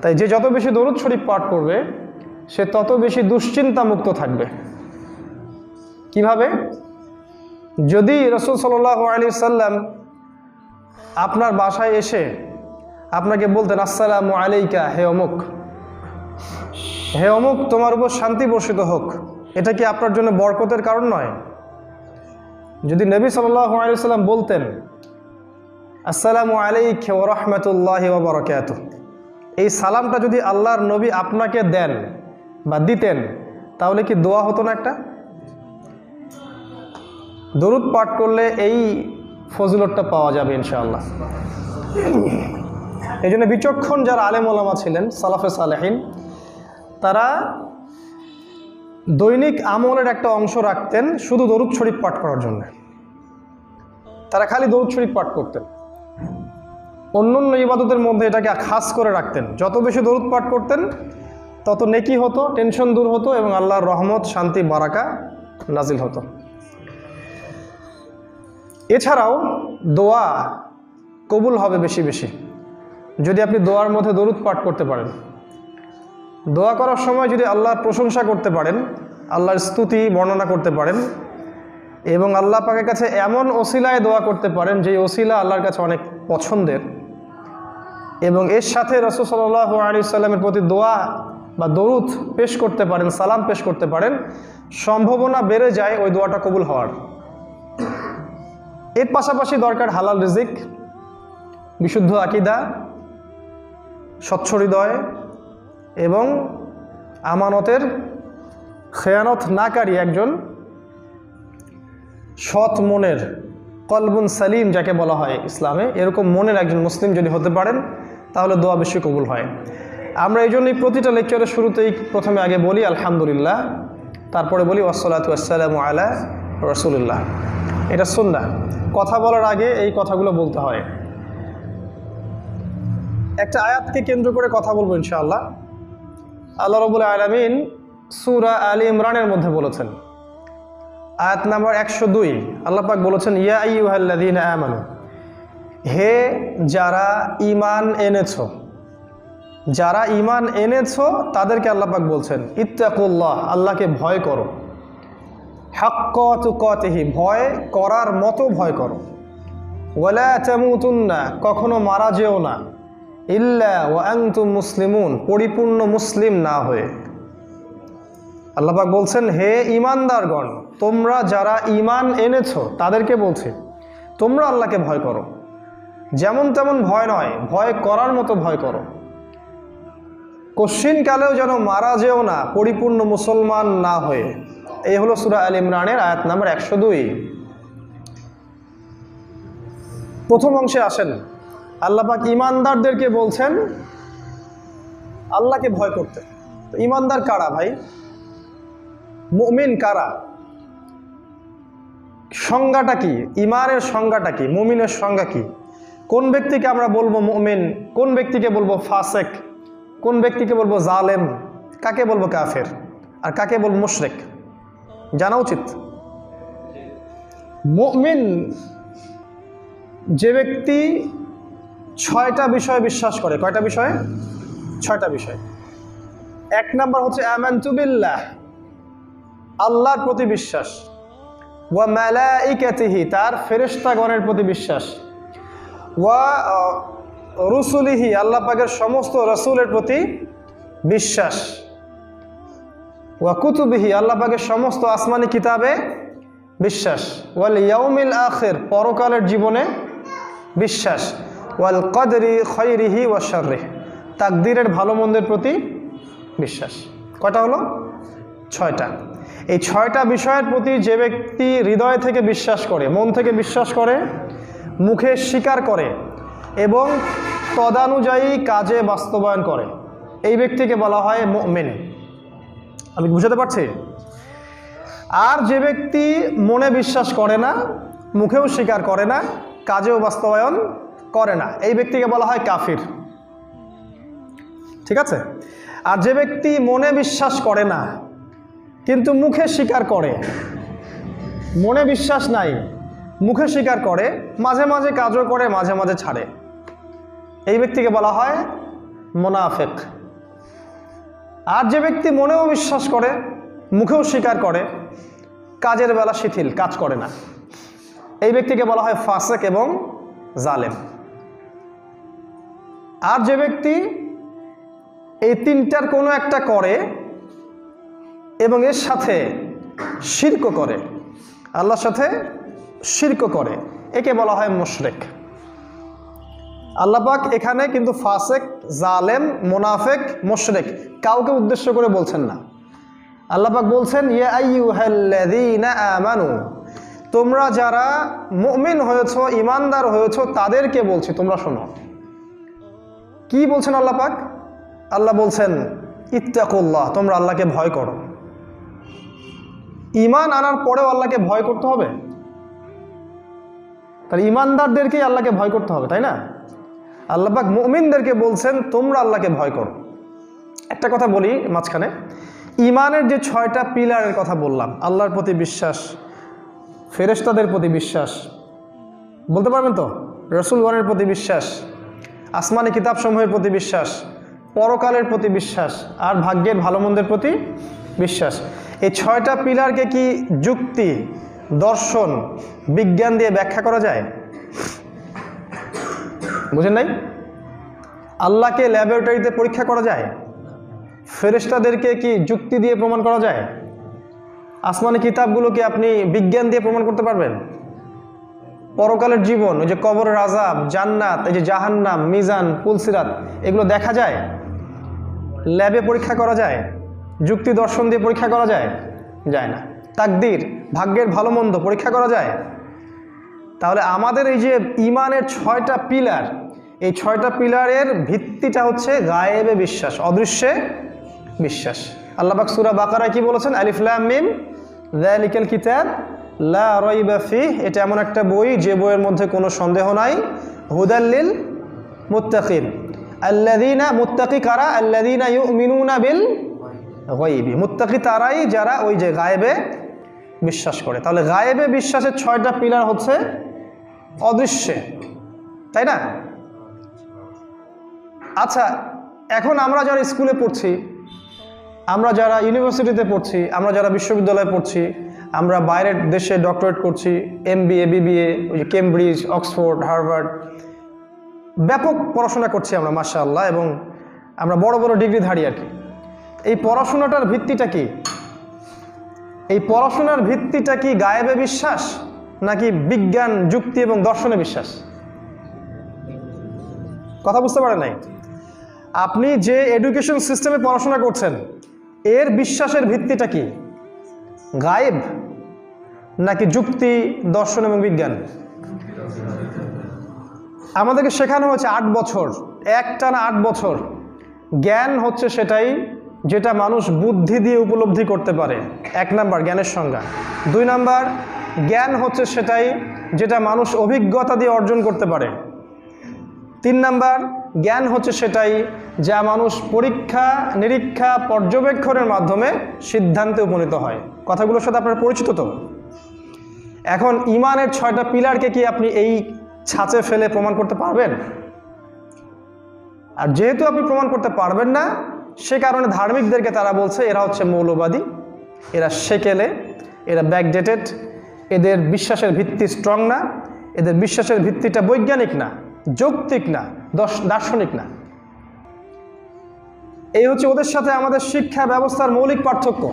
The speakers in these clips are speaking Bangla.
তাই যে যত বেশি দরুদ শরীফ পাঠ করবে, সে তত বেশি দুশ্চিন্তা মুক্ত থাকবে। কীভাবে? যদি রসুল সাল্লাহ সাল্লাম আপনার বাসায় এসে আপনাকে বলতেন, আসসালামু আলাইকা, হে অমুক হে অমুক, তোমার উপর শান্তি বর্ষিত হোক। এটা কি আপনার জন্য বরকতের কারণ নয়? যদি নবী সাল্লাহ আলী সাল্লাম বলতেন, আসসালামু আলাইক ও রহমতুল্লাহ বরকাত এই সালামটা যদি আল্লাহর নবী আপনাকে দেন বা দিতেন, তাহলে কি দোয়া হতো না একটা? দরুদ পাঠ করলে এই ফজিলতটা পাওয়া যাবে ইনশাআল্লাহ। এই জন্য বিচক্ষণ যারা আলেম ওলামা ছিলেন, সালাফে সালেহিন, তারা দৈনিক আমলের একটা অংশ রাখতেন শুধু দরুদ শরীফ পাঠ করার জন্য। তারা খালি দরুদ শরীফ পাঠ করতেন। অন্য অন্য ইবাদতের মধ্যে এটাকে খাস করে রাখতেন। যত বেশি দরুদ পাঠ করতেন, তত নেকি হতো, টেনশন দূর হতো এবং আল্লাহর রহমত, শান্তি, বারাকা নাজিল হতো। এছাড়াও দোয়া কবুল হবে বেশি বেশি, যদি আপনি দোয়ার মধ্যে দরুদ পাঠ করতে পারেন। দোয়া করার সময় যদি আল্লাহর প্রশংসা করতে পারেন, আল্লাহর স্তুতি, বর্ণনা করতে পারেন এবং আল্লাহ পাকের কাছে এমন ওসিলায় দোয়া করতে পারেন যে ওসিলা আল্লাহর কাছে অনেক পছন্দের এবং এর সাথে রসুল সাল্লাহ আলী সাল্লামের প্রতি দোয়া বা দরুদ পেশ করতে পারেন, সালাম পেশ করতে পারেন, সম্ভাবনা বেড়ে যায় ওই দোয়াটা কবুল হওয়ার। এর পাশাপাশি দরকার হালাল রিজিক, বিশুদ্ধ আকিদা, স্বচ্ছ হৃদয় এবং আমানতের খেয়ানত নাকারী একজন সৎ মনের কলবুন সালিম, যাকে বলা হয় ইসলামে। এরকম মনের একজন মুসলিম যদি হতে পারেন তাহলে দোয়া বেশি কবুল হয়। আমরা এই জন্যই প্রতিটা লেকচারের শুরুতেই প্রথমে আগে বলি, আলহামদুলিল্লাহ। তারপরে বলি ওসলাতু আসসালামু আলা রসুলিল্লাহ। এটা সুন্না কথা বলার আগে এই কথাগুলো বলতে হয়। একটা আয়াতকে কেন্দ্র করে কথা বলব ইনশাআল্লাহ। আল্লাহ রবুল আলমিন সুরা আলী ইমরানের মধ্যে বলেছেন, আয়াত নাম্বার একশো দুই। আল্লাপাক বলেছেন, ইয়া আইহাল্লাদিন আমানু। হে যারা ইমান এনেছ, যারা ইমান এনেছ, তাদেরকে আল্লাপাক বলছেন, ইত্তাকুল্লাহ, আল্লাহকে ভয় করো। হাক্কতুকতেহি ভয় করার মতো ভয় করো। ওয়ালা তামুতুন্না, কখনো মারা যেও না। ইল্লা ওয়াংতুম মুসলিমুন, পরিপূর্ণ মুসলিম না হয়ে। আল্লাপাক বলছেন, হে ইমানদারগণ তোমরা যারা ইমান এনেছো, তাদেরকে বলছে, তোমরা আল্লাহকে ভয় করো। যেমন তেমন ভয় নয়, ভয় করার মতো ভয় করো। কশ্চিনকালেও যেন মারা যেও না, পরিপূর্ণ মুসলমান না হয়ে। এই হলো সুরা আল ইমরানের আয়াত নাম্বার একশো দুই। প্রথম অংশে আসেন আল্লাপাক ইমানদারদেরকে বলছেন, আল্লাহকে ভয় করতে। তো ইমানদার কারা ভাই? মুমিন কারা? সংজ্ঞাটা কি? ইমানের সংজ্ঞাটা কি? মুমিনের সংজ্ঞা কি? কোন ব্যক্তিকে আমরা বলব মুমিন? কোন ব্যক্তিকে বলব ফাসেক? কোন ব্যক্তিকে বলব জালেম? কাকে বলব কাফের? আর কাকে বলব মুশরেক? জানা উচিত? মুমিন যে ব্যক্তি ছয়টা বিষয়ে বিশ্বাস করে। কয়টা বিষয়ে? ছয়টা বিষয়। এক নাম্বার হচ্ছে আমান্তুবিল্লাহ আল্লাহর প্রতি বিশ্বাস। ওয়া মালাইকাতিহি, তার ফেরেশতাগণের প্রতি বিশ্বাস। ওয়া রুসুলিহি, আল্লাহ পাকের সমস্ত রসুলের প্রতি বিশ্বাস। ওয়া কুতুবিহি, আল্লাহ পাকের সমস্ত আসমানি কিতাবে বিশ্বাস। ওয়াল ইয়াউমিল আখের, পরকালের জীবনে বিশ্বাস। ওয়াল কদরি খৈরিহি ওয়া শর্রিহ, তাকদিরের ভালো মন্দের প্রতি বিশ্বাস। কয়টা হলো? ছয়টা। এই ছয়টা বিষয়ের প্রতি যে ব্যক্তি হৃদয় থেকে বিশ্বাস করে, মন থেকে বিশ্বাস করে মুখে স্বীকার করে এবং তদানুযায়ী কাজে বাস্তবায়ন করে। এই ব্যক্তিকে বলা হয় মেন আমি বুঝাতে পারছি? আর যে ব্যক্তি মনে বিশ্বাস করে না, মুখেও স্বীকার করে না, কাজেও বাস্তবায়ন করে না, এই ব্যক্তিকে বলা হয় কাফির। ঠিক আছে? আর যে ব্যক্তি মনে বিশ্বাস করে না, কিন্তু মুখে স্বীকার করে, মনে বিশ্বাস নাই মুখে স্বীকার করে, মাঝে মাঝে কাজও করে, মাঝে মাঝে ছাড়ে। এই ব্যক্তিকে বলা হয় মোনাফেক। আর যে ব্যক্তি মনেও বিশ্বাস করে, মুখেও স্বীকার করে, কাজের বেলা শিথিল, কাজ করে না। এই ব্যক্তিকে বলা হয় ফাসেক এবং জালেম। আর যে ব্যক্তি এই তিনটার কোনো একটা করে এবং এর সাথে শির্ক করে, আল্লাহর সাথে শির্ক করে, একে বলা হয় মুশরেক। আল্লাপাক এখানে কিন্তু ফাসেক, জালেম, মোনাফেক, মুশরেক কাউকে উদ্দেশ্য করে বলছেন না। আল্লাপাক বলছেন আমানু তোমরা যারা মুমিন হয়েছ ইমানদার হয়েছ, তাদেরকে বলছি, তোমরা শোনো। কি বলছেন আল্লাহ পাক? আল্লাহ বলছেন, ইত্তাকুল্লাহ তোমরা আল্লাহকে ভয় করো। ইমান আনার পরেও আল্লাহকে ভয় করতে হবে? তাহলে ইমানদারদেরকেই আল্লাহকে ভয় করতে হবে, তাই না? আল্লাহ পাক মুমিনদেরকে বলছেন, তোমরা আল্লাহকে ভয় করো। একটা কথা বলি মাঝখানে। ইমানের যে ছয়টা পিলারের কথা বললাম, আল্লাহর প্রতি বিশ্বাস, ফেরেশতাদের প্রতি বিশ্বাস, বলতে পারবেন তো? রসুলগণের প্রতি বিশ্বাস, আসমানি কিতাবসমূহের প্রতি বিশ্বাস, পরকালের প্রতি বিশ্বাস, আর ভাগ্যের ভালো মন্দের প্রতি বিশ্বাস। এই ছয়টা পিলারকে কি যুক্তি দর্শন, বিজ্ঞান দিয়ে ব্যাখ্যা করা যায়? বুঝেন নাই? আল্লাহকে ল্যাবরেটরিতে পরীক্ষা করা যায়? ফেরেশতাদেরকে কি যুক্তি দিয়ে প্রমাণ করা যায়? আসমানি কিতাবগুলোকে আপনি বিজ্ঞান দিয়ে প্রমাণ করতে পারবেন? পরকালের জীবন, ওই যে কবর রাজাব জান্নাত, এই যে জাহান্নাম, মিজান পুলসিরাত এগুলো দেখা যায়? ল্যাবে পরীক্ষা করা যায়? যুক্তি দর্শন দিয়ে পরীক্ষা করা যায়? যায় না। তাকদির, ভাগ্যের ভালো মন্দ পরীক্ষা করা যায়? তাহলে আমাদের এই যে ইমানের ছয়টা পিলার, এই ছয়টা পিলারের ভিত্তিটা হচ্ছে গায়েবে বিশ্বাস, অদৃশ্যে বিশ্বাস। আল্লাহবাক সুরা বাকারা কি বলেছেন? আলিফলাম মিম কিতাব, লা রইবা ফি এটা এমন একটা বই, যে বইয়ের মধ্যে কোনো সন্দেহ নাই। হুদাল্লিল মুত্তাকিন। আল্লাদিনা মুত্তাকি কারা? আল্লাদিনা ইউমিনুনা বিল গাইবি মুত্তাকি তারাই যারা ওই যে গায়েবে বিশ্বাস করে। তাহলে গায়েবে বিশ্বাসের ছয়টা পিলার হচ্ছে অদৃশ্যে, তাই না? আচ্ছা এখন আমরা যারা স্কুলে পড়ছি, আমরা যারা ইউনিভার্সিটিতে পড়ছি, আমরা যারা বিশ্ববিদ্যালয়ে পড়ছি, আমরা বাইরের দেশে ডক্টরেট করছি এম বি এ বিবিএ, ওই যে কেমব্রিজ, অক্সফোর্ড, হার্ভার্ড, ব্যাপক পড়াশোনা করছি আমরা মাসা আল্লাহ এবং আমরা বড় বড় ডিগ্রিধারী আর কি। এই পড়াশোনাটার ভিত্তিটা কি? এই পড়াশোনার ভিত্তিটা কি গায়েবে বিশ্বাস, নাকি বিজ্ঞান, যুক্তি এবং দর্শনে বিশ্বাস? কথা বুঝতে পারেন নাই? আপনি যে এডুকেশন সিস্টেমে পড়াশোনা করছেন, এর বিশ্বাসের ভিত্তিটা কি? গায়েব, নাকি যুক্তি, দর্শন এবং বিজ্ঞান? আমাদেরকে শেখানো হয়েছে আট বছর, একটানা আট বছর। জ্ঞান হচ্ছে সেটাই যেটা মানুষ বুদ্ধি দিয়ে উপলব্ধি করতে পারে। এক নাম্বার, জ্ঞানের সংজ্ঞা। দুই নাম্বার, জ্ঞান হচ্ছে সেটাই যেটা মানুষ অভিজ্ঞতা দিয়ে অর্জন করতে পারে। তিন নাম্বার, জ্ঞান হচ্ছে সেটাই যা মানুষ পরীক্ষা, নিরীক্ষা, পর্যবেক্ষণের মাধ্যমে সিদ্ধান্তে উপনীত হয়। কথাগুলোর সাথে আপনার পরিচিত তো? এখন ইমানের ছয়টা পিলারকে কি আপনি এই ছাঁচে ফেলে প্রমাণ করতে পারবেন? আর যেহেতু আপনি প্রমাণ করতে পারবেন না সে কারণে ধার্মিকদেরকে তারা বলছে, এরা হচ্ছে মৌলবাদী, এরা সেকেলে, এরা ব্যাকডেটেড এদের বিশ্বাসের ভিত্তি স্ট্রং না, এদের বিশ্বাসের ভিত্তিটা বৈজ্ঞানিক না, যৌক্তিক না, দর্শ- দার্শনিক না। এই হচ্ছে ওদের সাথে আমাদের শিক্ষা ব্যবস্থার মৌলিক পার্থক্য।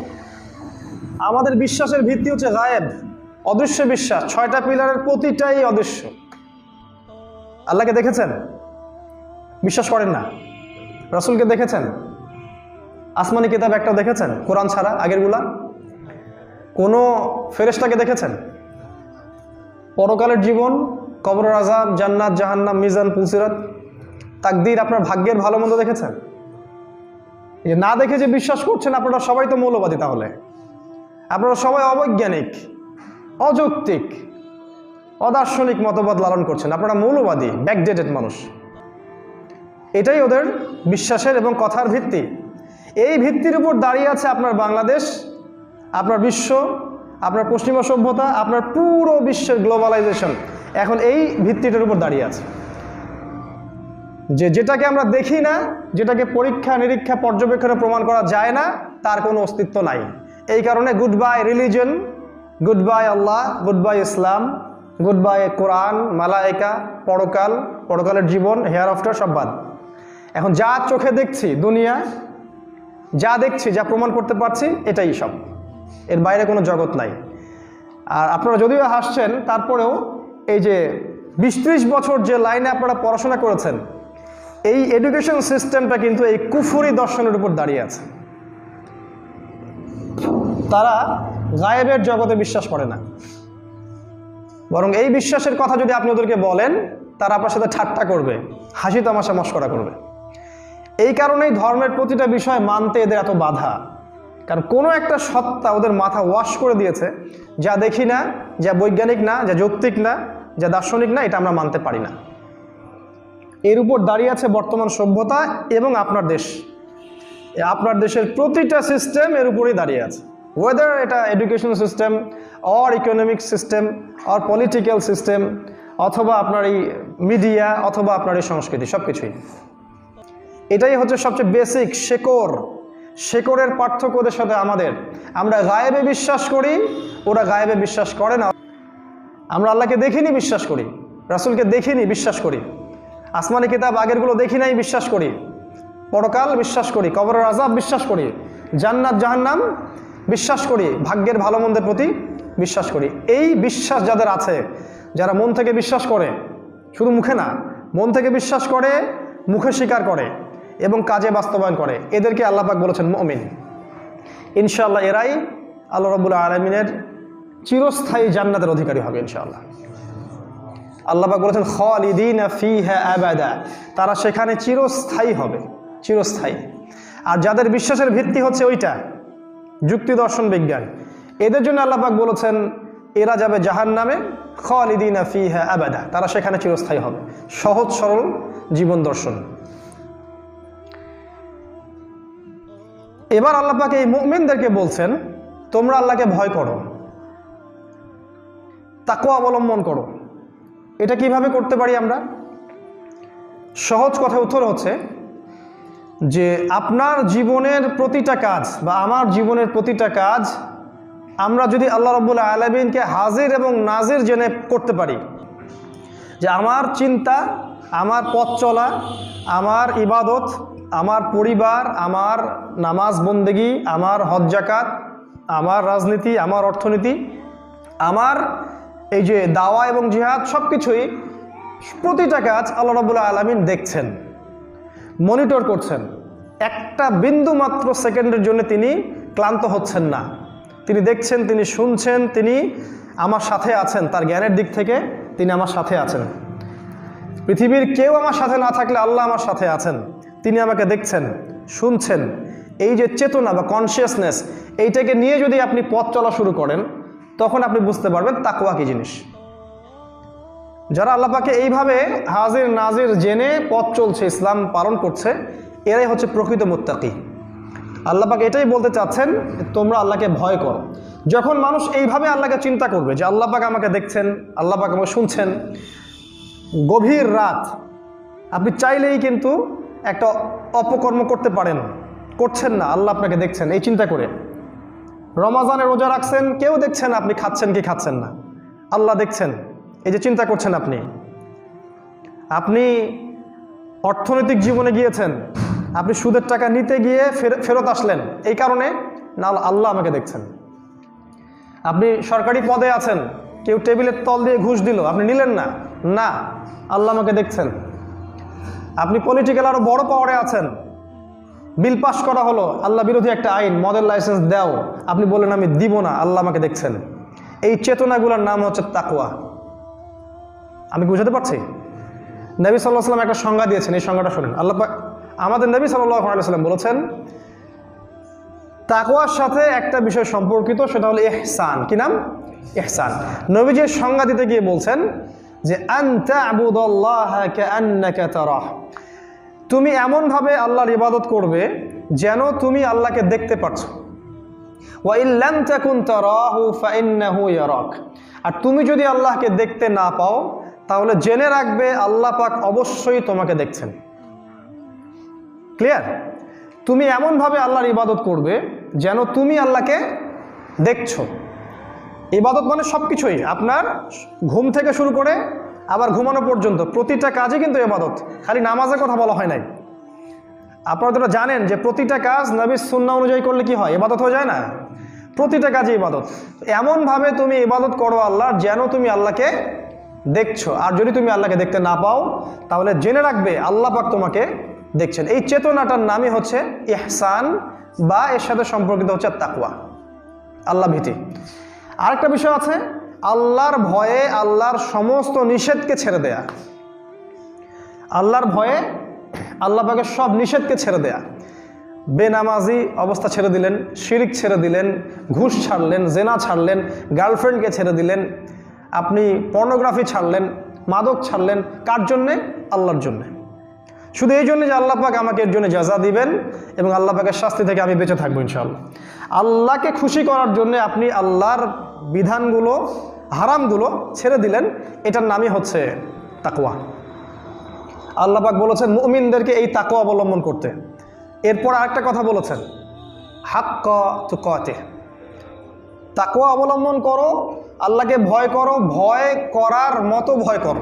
আমাদের বিশ্বাসের ভিত্তি হচ্ছে গায়েব, অদৃশ্য বিশ্বাস, ছয়টা পিলারের প্রতিটাই অদৃশ্য। আল্লাহকে দেখেছেন? বিশ্বাস করেন না। রসুলকে দেখেছেন? আসমানি কিতাব একটা দেখেছেন? কোরআন ছাড়া, আগেরগুলা? কোনো ফেরেশতাকে দেখেছেন? পরকালের জীবন কবর আজাব জান্নাত, জাহান্নাম, মিজান, পুলসিরাত, তাকদির আপনার ভাগ্যের ভালো মন্দ দেখেছেন? না দেখে যে বিশ্বাস করছেন, আপনারা সবাই তো মৌলবাদী তাহলে। আপনারা সবাই অবৈজ্ঞানিক, অযৌক্তিক, অদার্শনিক মতবাদ লালন করছেন। আপনারা মৌলবাদী ব্যাকডেটেড মানুষ। এটাই ওদের বিশ্বাসের এবং কথার ভিত্তি। এই ভিত্তির উপর দাঁড়িয়ে আছে আপনার বাংলাদেশ, আপনার বিশ্ব, আপনার পশ্চিমা সভ্যতা, আপনার পুরো বিশ্বের গ্লোবালাইজেশন। এখন এই ভিত্তিটার উপর দাঁড়িয়ে আছে। যে যেটাকে আমরা দেখি না, যেটাকে পরীক্ষা নিরীক্ষা পর্যবেক্ষণে প্রমাণ করা যায় না, তার কোনো অস্তিত্ব নাই। এই কারণে good bye religion good bye আল্লাহ গুড বাই ইসলাম গুড বাই কোরআন, মালায়িকা, পরকাল, পরকালের জীবন, হেয়ার আফটার সব বাদ। এখন যা চোখে দেখছি, দুনিয়া যা দেখছি, যা প্রমাণ করতে পারছি, এটাই সব। এর বাইরে কোনো জগৎ নাই। আর আপনারা যদিও হাসছেন, তারপরেও এই যে বিশ বছর যে লাইনে আপনারা পড়াশোনা করেছেন, এই এডুকেশন সিস্টেমটা কিন্তু এই কুফুরি দর্শনের উপর দাঁড়িয়ে আছে। তারা গায়েবের জগতে বিশ্বাস করে না। বরং এই বিশ্বাসের কথা যদি আপনি ওদেরকে বলেন, তারা আপনার সাথে ঠাট্টা করবে হাসি তামাশা মস্করা করবে। এই কারণেই ধর্মের প্রতিটা বিষয় মানতে এদের এত বাধা। কারণ কোনো একটা সত্তা ওদের মাথা ওয়াশ করে দিয়েছে, যা দেখি না, যা বৈজ্ঞানিক না, যা যৌক্তিক না, যা দার্শনিক না, এটা আমরা মানতে পারি না। এর উপর দাঁড়িয়ে আছে বর্তমান সভ্যতা এবং আপনার দেশ। আপনার দেশের প্রতিটা সিস্টেম এর উপরেই দাঁড়িয়ে আছে। ওয়েদার এটা education system or economic system or political system অথবা আপনার এই মিডিয়া অথবা আপনার এই সংস্কৃতি সব কিছুই এটাই হচ্ছে সবচেয়ে বেসিক শেকড়। শেকড়ের পার্থক্য ওদের সাথে আমাদের। আমরা গায়েবে বিশ্বাস করি, ওরা গায়েবে বিশ্বাস করে না। আমরা আল্লাহকে দেখিনি বিশ্বাস করি, রাসুলকে দেখিনি বিশ্বাস করি। আসমানি কিতাব আগেরগুলো দেখি নাই বিশ্বাস করি। পরকাল বিশ্বাস করি, কবরের আজাব বিশ্বাস করি, জান্নাত, জাহান্নাম বিশ্বাস করি, ভাগ্যের ভালো মন্দের প্রতি বিশ্বাস করি। এই বিশ্বাস যাদের আছে, যারা মন থেকে বিশ্বাস করে, শুধু মুখে না, মন থেকে বিশ্বাস করে, মুখে স্বীকার করে। এবং কাজে বাস্তবায়ন করে। এদেরকে আল্লাপাক বলেছেন মমিন। ইনশাআল্লাহ এরাই আল্লাহ রবুল্লা আলমিনের চিরস্থায়ী জান্নাতের অধিকারী হবে ইনশাআল্লাহ। আল্লাপাক বলেছেন, খালিদিন তারা সেখানে চিরস্থায়ী হবে, চিরস্থায়ী। আর যাদের বিশ্বাসের ভিত্তি হচ্ছে ওইটা, যুক্তি দর্শন বিজ্ঞান। এদের জন্য আল্লাপাক বলেছেন, এরা যাবে জাহান নামে খালিদিন তারা সেখানে চিরস্থায়ী হবে। সহজ সরল জীবন দর্শন। এবার আল্লাপাক এই মুমিনদেরকে বলছেন, তোমরা আল্লাহকে ভয় করো। তাকেও অবলম্বন করো। এটা কীভাবে করতে পারি আমরা? সহজ কথা উত্তর হচ্ছে যে, আপনার জীবনের প্রতিটা কাজ বা আমার জীবনের প্রতিটা কাজ আমরা যদি আল্লাহ রব্বুল আলমিনকে হাজির এবং নাজির জেনে করতে পারি, যে আমার চিন্তা, আমার পথ চলা, আমার ইবাদত আমার পরিবার, আমার নামাজ বন্দেগি, আমার হজ জাকাত, আমার রাজনীতি, আমার অর্থনীতি, আমার এই যে দাওয়া এবং জিহাদ সব কিছুই প্রতিটা কাজ আল্লাহ রবুল্লা আলমিন দেখছেন, মনিটর করছেন। একটা বিন্দু মাত্র সেকেন্ডের জন্য তিনি ক্লান্ত হচ্ছেন না। তিনি দেখছেন, তিনি শুনছেন, তিনি আমার সাথে আছেন, তার জ্ঞানের দিক থেকে তিনি আমার সাথে আছেন। পৃথিবীর কেউ আমার সাথে না থাকলে আল্লাহ আমার সাথে আছেন। তিনি আমাকে দেখছেন, শুনছেন। এই যে চেতনা বা কনসিয়াসনেস এইটাকে নিয়ে যদি আপনি পথ চলা শুরু করেন, তখন আপনি বুঝতে পারবেন তাকুয়া কি জিনিস। যারা আল্লাপাকে এইভাবে হাজির নাজির জেনে পথ চলছে, ইসলাম পালন করছে, এরাই হচ্ছে প্রকৃত মুত্তাকি। আল্লাপাকে এটাই বলতে চাচ্ছেন, তোমরা আল্লাহকে ভয় করো। যখন মানুষ এইভাবে আল্লাহকে চিন্তা করবে যে আল্লাপাক আমাকে দেখছেন আল্লাপাক আমাকে শুনছেন, গভীর রাত, আপনি চাইলেই কিন্তু একটা অপকর্ম করতে পারেন, করছেন না, আল্লাহ আপনাকে দেখছেন, এই চিন্তা করে। রমাজানে রোজা রাখছেন, কেউ দেখছেন আপনি খাচ্ছেন কি খাচ্ছেন না। আল্লাহ দেখছেন, এই যে চিন্তা করছেন আপনি। আপনি অর্থনৈতিক জীবনে গিয়েছেন, আপনি সুদের টাকা নিতে গিয়ে ফেরত আসলেন, এই কারণে না, আল্লাহ আমাকে দেখছেন। আপনি সরকারি পদে আছেন, কেউ টেবিলের তল দিয়ে ঘুষ দিল, আপনি নিলেন না না, আল্লাহ আমাকে দেখছেন। আপনি পলিটিক্যাল আরও বড় পাওয়ারে আছেন। বিল পাশ করা হলো, আল্লাহ বিরোধী একটা আইন মডেল লাইসেন্স দাও। আপনি বললেন, আমি দিব না, আল্লাহ আমাকে দেখছেন। এই চেতনাগুলোর নাম হচ্ছে তাকুয়া আমি বুঝাতে পারছি? নবী সাল্লাহ সাল্লাম একটা সংজ্ঞা দিয়েছেন, এই সংজ্ঞাটা শুনেন। আল্লাহ আমাদের নবী সাল্লাহ আলাইসাল্লাম বলেছেন তাকুয়ার সাথে একটা বিষয় সম্পর্কিত, সেটা হলো এহসান কি নাম? এহসান নবীজির সংজ্ঞা দিতে গিয়ে বলছেন যে তুমি এমনভাবে আল্লাহর ইবাদত করবে যেন তুমি আল্লাহকে দেখতে পারছ। আর তুমি যদি আল্লাহকে দেখতে না পাও, তাহলে জেনে রাখবে আল্লাহ পাক অবশ্যই তোমাকে দেখছেন। ক্লিয়ার? তুমি এমনভাবে আল্লাহর ইবাদত করবে যেন তুমি আল্লাহকে দেখছ। ইবাদত মানে সব কিছুই আপনার ঘুম থেকে শুরু করে আবার ঘুমানো পর্যন্ত প্রতিটা কাজে কিন্তু ইবাদত। খালি নামাজের কথা বলা হয় নাই। আপনারা তো জানেন যে প্রতিটা কাজ নবীর সুন্না অনুযায়ী করলে কি হয়? ইবাদত হয়ে যায় না? প্রতিটা কাজে ইবাদত। এমনভাবে তুমি ইবাদত করো আল্লাহ, যেন তুমি আল্লাহকে দেখছ। আর যদি তুমি আল্লাহকে দেখতে না পাও, তাহলে জেনে রাখবে আল্লাহ পাক তোমাকে দেখছেন। এই চেতনাটার নামই হচ্ছে ইহসান বা এর সাথে সম্পর্কিত হচ্ছে তাকুয়া আল্লাহ ভীতি। আরেকটা বিষয় আছে, আল্লাহর ভয়ে আল্লাহর সমস্ত নিষেধকে ছেড়ে দেয়া। আল্লাহর ভয়ে আল্লাহ পাকের সব নিষেধকে ছেড়ে দেয়া। বেনামাজি অবস্থা ছেড়ে দিলেন, শিরিক ছেড়ে দিলেন, ঘুষ ছাড়লেন, জেনা ছাড়লেন, গার্লফ্রেন্ডকে ছেড়ে দিলেন, আপনি পর্নোগ্রাফি ছাড়লেন, মাদক ছাড়লেন, কার জন্যে? আল্লাহর জন্যে। শুধু এই জন্য যে আল্লাহ আমাকে এর জন্য যাজা দিবেন এবং আল্লাহ পাকের শাস্তি থেকে আমি বেঁচে থাকব ইনশাআল্লাহ। আল্লাহকে খুশি করার জন্য আপনি আল্লাহর বিধানগুলো, হারামগুলো ছেড়ে দিলেন, এটার নামই হচ্ছে তাকওয়া। আল্লাহ পাক বলেছেন, মুমিনদেরকে এই তাকওয়া অবলম্বন করতে। এরপর আরেকটা কথা বলেছেন, হাক্ক তু কতে তাকওয়া অবলম্বন করো, আল্লাহকে ভয় করো, ভয় করার মতো ভয় করো।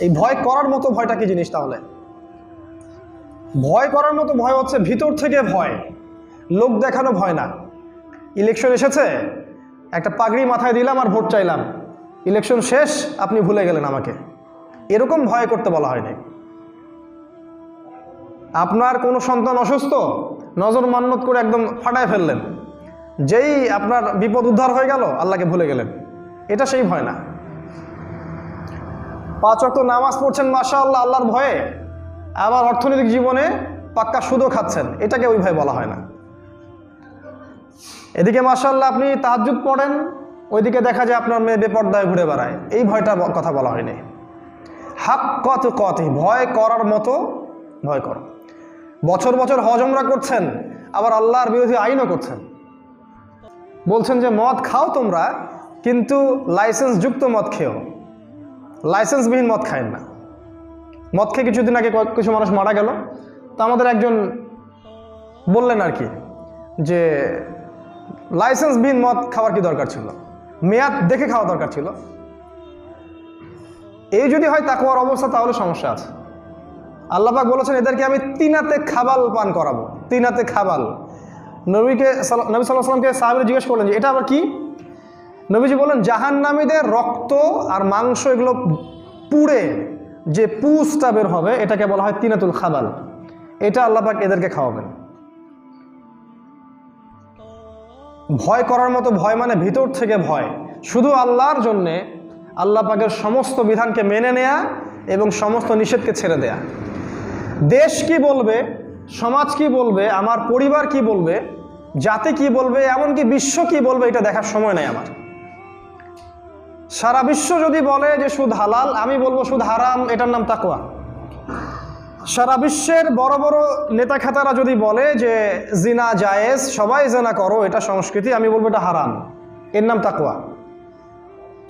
এই ভয় করার মতো ভয়টা কি জিনিস তাহলে? ভয় করার মতো ভয় হচ্ছে, ভিতর থেকে ভয়। লোক দেখানো ভয় না। ইলেকশন এসেছে, একটা পাগড়ি মাথায় দিলাম আর ভোট চাইলাম। ইলেকশন শেষ, আপনি ভুলে গেলেন আমাকে। এরকম ভয় করতে বলা হয়নি। আপনার কোনো সন্তান অসুস্থ, নজর মান্নত করে একদম ফাটায় ফেললেন। যেই আপনার বিপদ উদ্ধার হয়ে গেল, আল্লাহকে ভুলে গেলেন। এটা সেই ভয় না। পাঁচ অক্ট নামাজ পড়ছেন মাসা আল্লাহ আল্লাহর ভয়ে। আবার অর্থনৈতিক জীবনে পাক্কা সুদও খাচ্ছেন। এটাকে ওই ভয় বলা হয় না। এদিকে মাসাল্লাহ আপনি তাহাজুদ পড়েন, ওইদিকে দেখা যায় আপনার মেয়ে বেপর্দায় ঘুরে বেড়ায়। এই ভয়টা কথা বলা হয়নি। হাক কত কত ভয় করার মতো ভয় করো। বছর বছর হজমরা করছেন, আবার আল্লাহর বিরোধী আইনও করছেন। বলছেন যে, মদ খাও তোমরা, কিন্তু লাইসেন্স যুক্ত মদ খেও। লাইসেন্সবিহীন মদ খায় না। মদ খেয়ে কিছুদিন আগে কিছু মানুষ মারা গেল। তো আমাদের একজন বললেন আর কি যে লাইসেন্সবিহীন মদ খাওয়ার কি দরকার ছিল? মেয়াদ দেখে খাওয়া দরকার ছিল। এই যদি হয় তাকুয়ার অবস্থা, তাহলে সমস্যা আছে। আল্লাপাক বলেছেন, এদেরকে আমি তিনাতে খাবাল পান করাবো। তিনাতে খাবাল। নবীকে নবী সাল্লাহ সাল্লামকে সাহাবিরা জিজ্ঞেস করলেন যে, এটা আবার কি? নবীজি বললেন, জাহান্নামীদের রক্ত আর মাংস এগুলো পুড়ে যে পুষটা বের হবে, এটাকে বলা হয় তিনাতুল খাবাল। এটা আল্লাপাক এদেরকে খাওয়াবেন। ভয় করার মতো ভয় মানে ভিতর থেকে ভয়। শুধু আল্লাহর জন্যে, আল্লাহ পাকের সমস্ত বিধানকে মেনে নেয়া এবং সমস্ত নিষেধকে ছেড়ে দেয়া। দেশ কি বলবে, সমাজ কি বলবে, আমার পরিবার কি বলবে, জাতি কি বলবে, এমনকি বিশ্ব কি বলবে, এটা দেখার সময় নেই আমার। সারা বিশ্ব যদি বলে যে সুদ হালাল, আমি বলব সুদ হারাম, এটার নাম তাকুয়া সারা বিশ্বের বড় বড় নেতা খাতারা যদি বলে যে জিনা জায়েজ, সবাই জেনা করো, এটা সংস্কৃতি, আমি বলব এটা হারাম, এর নাম তাকুয়া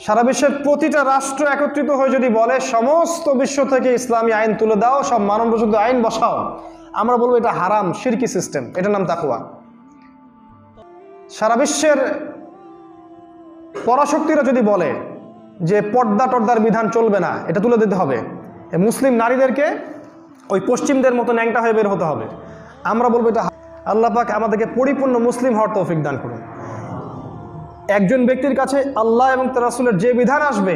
সারা বিশ্বের প্রতিটা রাষ্ট্র একত্রিত হয়ে যদি বলে, সমস্ত বিশ্ব থেকে ইসলামী আইন তুলে দাও, সব মানব আইন বসাও, আমরা বলব এটা হারাম শিরকি সিস্টেম, এটার নাম তাকুয়া সারা বিশ্বের পরাশক্তিরা যদি বলে যে পর্দা টর্দার বিধান চলবে না, এটা তুলে দিতে হবে। মুসলিম নারীদেরকে ওই পশ্চিমদের মতো ন্যাংটা হয়ে বের হতে হবে। আমরা বলব এটা আল্লাহ পাক আমাদেরকে পরিপূর্ণ মুসলিম হওয়ার তৌফিক দান করুন। একজন ব্যক্তির কাছে আল্লাহ এবং তার রাসূলের যে বিধান আসবে,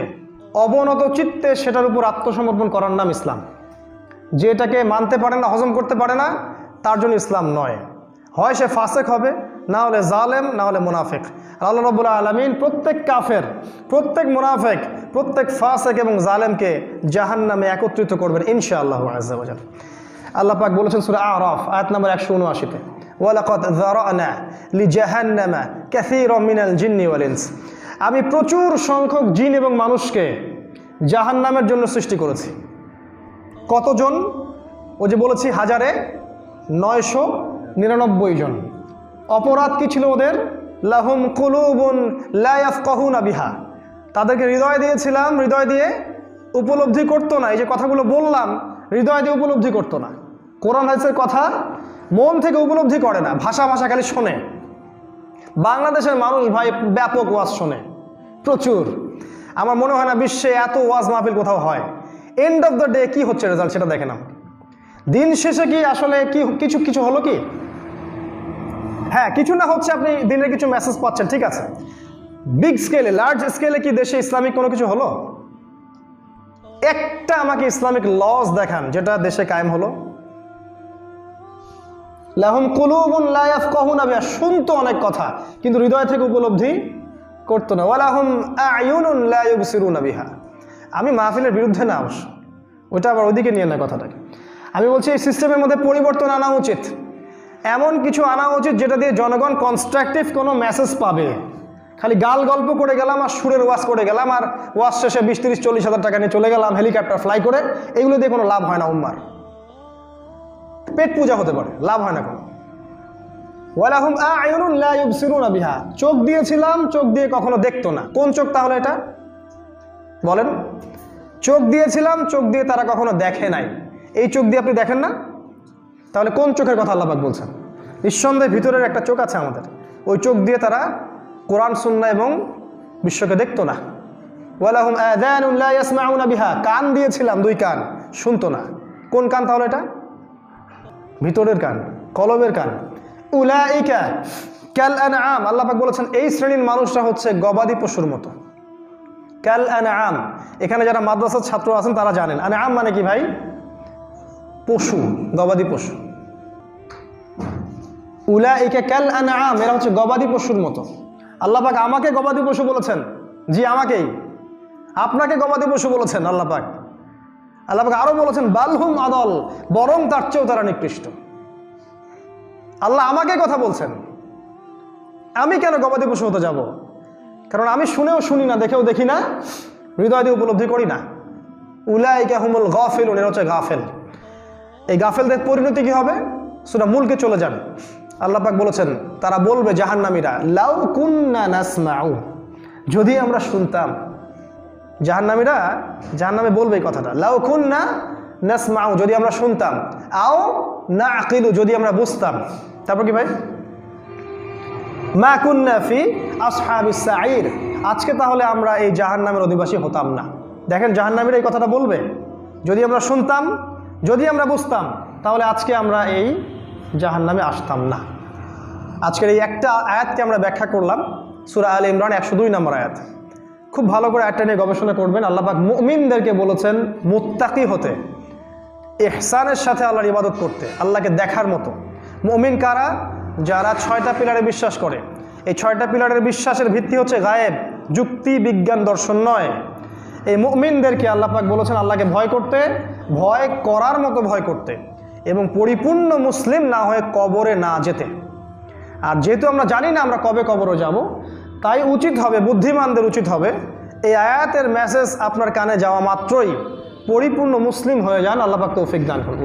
অবনত চিত্তে সেটার উপর আত্মসমর্পণ করার নাম ইসলাম। যে এটাকে মানতে পারে না, হজম করতে পারে না, তার জন্য ইসলাম নয়। হয় সে ফাসেক হবে না হলে জালেম, না হলে মুনাফেক। আল্লাহ রবুল্লা আলমিন প্রত্যেক কাফের, প্রত্যেক মুনাফেক, প্রত্যেক ফাসেক এবং জালেমকে জাহান নামে একত্রিত করবেন ইনশা আল্লাহ আজাল আল্লাহ পাক বলেছেন সুরা আরফ, আয়াত নম্বর একশো উনআশিতে ওয়ালাকত যারানা লিজাহান্নামা কাসীরাম মিনাল জিন্নি ওয়াল আমি প্রচুর সংখ্যক জিন এবং মানুষকে জাহান্নামের জন্য সৃষ্টি করেছি। কতজন? ও যে বলেছি হাজারে নয়শো নিরানব্বই জন। অপরাধ কি ছিল ওদের? লাহুম কুলুবুন লায়াফ কহুনা বিহা। তাদেরকে হৃদয় দিয়েছিলাম, হৃদয় দিয়ে উপলব্ধি করতো না। এই যে কথাগুলো বললাম, হৃদয় দিয়ে উপলব্ধি করতো না। কোরআন হাদিসের কথা মন থেকে উপলব্ধি করে না, ভাষা ভাষা খালি শোনে। বাংলাদেশের মানুষ ভাই ব্যাপক ওয়াজ শোনে, প্রচুর। আমার মনে হয় না বিশ্বে এত ওয়াজ মাহফিল কোথাও হয়। এন্ড অফ দ্য ডে কি হচ্ছে রেজাল্ট সেটা দেখে নাও দিন শেষে কি আসলে কি, কিছু কিছু হলো কি? হ্যাঁ কিছু না হচ্ছে আপনি দিনের কিছু মেসেজ পাচ্ছেন, ঠিক আছে? বিগ স্কেলে লার্জ স্কেলে কি দেশে ইসলামিক কোনো কিছু হলো? একটা আমাকে ইসলামিক লস দেখান, যেটা দেশে কায়েম হলো। লাহুম কুলুবুন লা ইয়াফকাহুনা বিহা, শুনতো অনেক কথা, কিন্তু হৃদয় থেকে উপলব্ধি করতো না। ওয়ালাহুম আয়ুনুন লা ইউবসিরুনা বিহা। আমি মাহফিলের বিরুদ্ধে না অবশ্য, ওটা আবার ওদিকে নিয়ে না কথাটাকে। আমি বলছি, এই সিস্টেমের মধ্যে পরিবর্তন আনা উচিত। এমন কিছু আনা উচিত যেটা দিয়ে জনগণ কনস্ট্রাকটিভ কোনো মেসেজ পাবে। খালি গাল গল্প করে গেলাম আর সুরের ওয়াশ করে গেলাম আর ওয়াশ শেষে বিশ, তিরিশ, চল্লিশ হাজার টাকা নিয়ে চলে গেলাম হেলিকপ্টার ফ্লাই করে, এগুলো দিয়ে কোনো লাভ হয় না উম্মার। পেট পূজা হতে পারে, লাভ হয় না কোনো। চোখ দিয়েছিলাম, চোখ দিয়ে কখনো দেখতো না। কোন চোখ তাহলে এটা? বলেন। চোখ দিয়েছিলাম, চোখ দিয়ে তারা কখনো দেখে নাই। এই চোখ দিয়ে আপনি দেখেন না? তাহলে কোন চোখের কথা আল্লাপাক বলছেন? নিঃসন্দেহে ভিতরের একটা চোখ আছে আমাদের। ওই চোখ দিয়ে তারা কোরআন, সুন্না এবং বিশ্বকে দেখতো না। বিহা। কান দিয়েছিলাম, দুই কান। শুনতো না। কোন কান তাহলে এটা? ভিতরের কান কলবের কান। উলাইকা ক্যাল অ্যান আম আল্লাপাক বলেছেন, এই শ্রেণির মানুষরা হচ্ছে গবাদি পশুর মতো। ক্যাল অ্যান আম এখানে যারা মাদ্রাসার ছাত্র আছেন, তারা জানেন। আম মানে কি ভাই? পশু, গবাদি পশু। উলাইকা ক্যাল আম এরা হচ্ছে গবাদি পশুর মতো। আল্লাহ পাক আমাকে গবাদি পশু বলেছেন। জি, আমাকেই। আপনাকে গবাদি পশু বলেছেন আল্লাহ পাক। আল্লাহ আরও বলেছেন বালহুম আদল, বরং তার চেয়েও তারা নিকৃষ্ট। আল্লাহ আমাকে কথা বলছেন। আমি কেন গবাদি পশু হতে যাব? কারণ আমি শুনেও শুনি না, দেখেও দেখি না। হৃদয় দিয়ে উপলব্ধি করি না। উলাইকা হুমুল গাফেল এরা হচ্ছে গাফেল। এই গাফেলদের পরিণতি কি হবে? সেটা মূলকে চলে যান। আল্লাহ পাক বলেছেন, তারা বলবে জাহান্নামীরা, লাউ কুন্না নাসমাউ। যদি আমরা শুনতাম, জাহান্নামীরা জাহান্নামে বলবে এই কথাটা, লাউ কুন্না নাসমাউ। যদি আমরা শুনতাম, আও না আকিলু যদি আমরা বুঝতাম, তারপর কি ভাই? মা কুন্না ফি আসহাবিস সাঈর। আজকে তাহলে আমরা এই জাহান্নামের অধিবাসী হতাম না। দেখেন জাহান্নামীরা এই কথাটা বলবে। যদি আমরা শুনতাম যদি আমরা বুঝতাম, তাহলে আজকে আমরা এই জাহান্নামে আসতাম না। আজকের এই একটা আয়াতকে আমরা ব্যাখ্যা করলাম, সুরা আল ইমরান একশো দুই নম্বর আয়াত। খুব ভালো করে আয়াতটা নিয়ে গবেষণা করবেন। আল্লাপাক মুমিনদেরকে বলেছেন, মুত্তাকি হতে এহসানের সাথে আল্লাহর ইবাদত করতে, আল্লাহকে দেখার মতো। মুমিন কারা? যারা ছয়টা পিলারে বিশ্বাস করে। এই ছয়টা পিলারের বিশ্বাসের ভিত্তি হচ্ছে গায়েব, যুক্তি, বিজ্ঞান, দর্শন নয়। এই মুমিনদেরকে আল্লাপাক বলেছেন, আল্লাহকে ভয় করতে ভয় করার মতো ভয় করতে এবং পরিপূর্ণ মুসলিম না হয়ে কবরে না যেতে। আর যেহেতু আমরা জানি না আমরা কবে কবরে যাব, তাই উচিত হবে, বুদ্ধিমানদের উচিত হবে এই আয়াতের মেসেজ আপনার কানে যাওয়া মাত্রই পরিপূর্ণ মুসলিম হয়ে যান। আল্লাহ পাক তৌফিক দান করুন।